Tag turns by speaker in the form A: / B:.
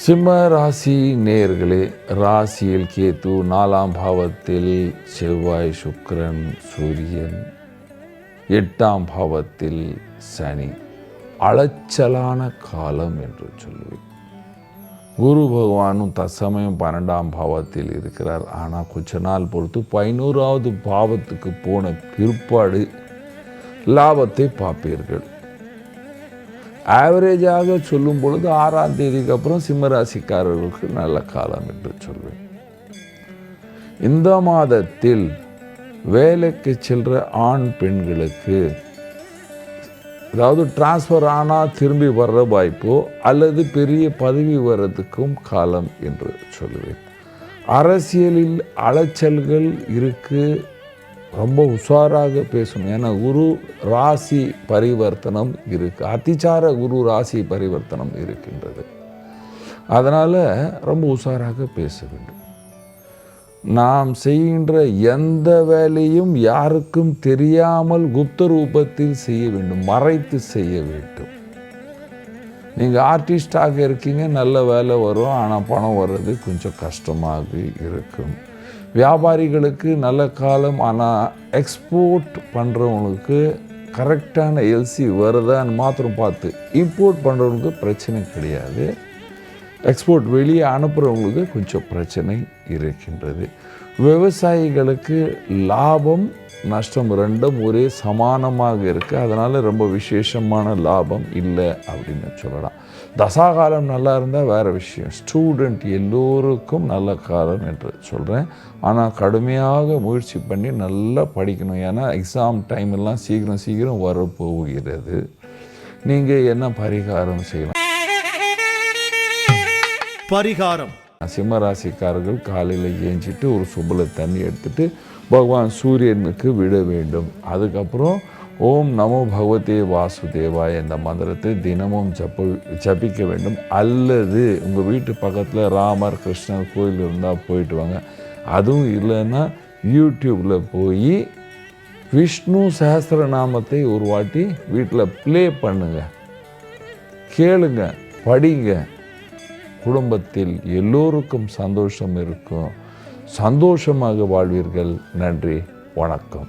A: சிம்ம ராசி நேயர்களே ராசியில் கேத்து நாலாம் பாவத்தில் செவ்வாய் சுக்கரன் சூரியன். எட்டாம் பாவத்தில் சனி. அலைச்சலான காலம் என்று சொல்லுவேன். குரு பகவானும் தற்சமயம் பன்னெண்டாம் பாவத்தில் இருக்கிறார். ஆனால் கொஞ்ச நாள் பொறுத்து பதினோராவது பாவத்துக்கு போன பிற்பாடு லாபத்தை பார்ப்பீர்கள். ஆவரேஜாக சொல்லும் பொழுது ஆறாம் தேதிக்கு அப்புறம் சிம்மராசிக்காரர்களுக்கு நல்ல காலம் என்று சொல்வேன். இந்த மாதத்தில் வேலைக்கு செல்கிற ஆண் பெண்களுக்கு அதாவது டிரான்ஸ்ஃபர் ஆனால் திரும்பி வர்ற வாய்ப்போ அல்லது பெரிய பதவி வர்றதுக்கும் காலம் என்று சொல்லுவேன் அரசியலில் அலைச்சல்கள் இருக்குது ரொம்ப உஷாராக பேசணும். ஏன்னா குரு ராசி பரிவர்த்தனம் இருக்குது அதிச்சார குரு ராசி பரிவர்த்தனம் இருக்கின்றது. அதனால் ரொம்ப உஷாராக பேச வேண்டும். நாம் செய்கின்ற எந்த வேலையும் யாருக்கும் தெரியாமல் குப்த ரூபத்தில் செய்ய வேண்டும். மறைத்து செய்ய வேண்டும். நீங்கள் ஆர்டிஸ்டாக இருக்கீங்க நல்ல வேலை வரும். ஆனால் பணம் வர்றது கொஞ்சம் கஷ்டமாக இருக்கும். வியாபாரிகளுக்கு நல்ல காலம் ஆனால் எக்ஸ்போர்ட் பண்ணுறவங்களுக்கு கரெக்டான எல்சி வருதான்னு மாத்திரம் பார்த்து இம்போர்ட் பண்ணுறவங்களுக்கு பிரச்சனை கிடையாது. எக்ஸ்போர்ட் வெளியே அனுப்புகிறவங்களுக்கு கொஞ்சம் பிரச்சனை இருக்கின்றது. விவசாயிகளுக்கு லாபம் நஷ்டம் ரெண்டும் ஒரே சமானமாக இருக்குது அதனால் ரொம்ப விசேஷமான லாபம் இல்லை அப்படின்னு சொல்லலாம். தசாகாலம் நல்லா இருந்தால் வேறு விஷயம். ஸ்டூடெண்ட் எல்லோருக்கும் நல்ல காலம் என்று சொல்கிறேன் ஆனால் கடுமையாக முயற்சி பண்ணி நல்லா படிக்கணும். ஏன்னா எக்ஸாம் டைம் எல்லாம் சீக்கிரம் சீக்கிரம் வரப்போகிறது. நீங்கள் என்ன பரிகாரம் செய்யலாம்
B: பரிகாரம்.
A: சிம்ம ராசிக்காரர்கள் காலையில் ஏஞ்சிட்டு ஒரு சுபல தண்ணி எடுத்துட்டு பகவான் சூரியனுக்கு விட வேண்டும். அதுக்கப்புறம் ஓம் நமோ பகவதே வாசுதேவாய் இந்த மந்திரத்தை தினமும் ஜப்ப ஜபிக்க வேண்டும். அல்லது உங்கள் வீட்டு பக்கத்தில் ராமர் கிருஷ்ணர் கோயில் இருந்தால் போயிட்டு வாங்க. அதுவும் இல்லைன்னா யூடியூப்பில் போய் விஷ்ணு சஹஸ்ரநாமத்தை ஒரு வாட்டி வீட்டில் ப்ளே பண்ணுங்க. கேளுங்க படிங்க. குடும்பத்தில் எல்லோருக்கும் சந்தோஷம் இருக்கும். சந்தோஷமாக வாழ்வீர்கள். நன்றி. வணக்கம்.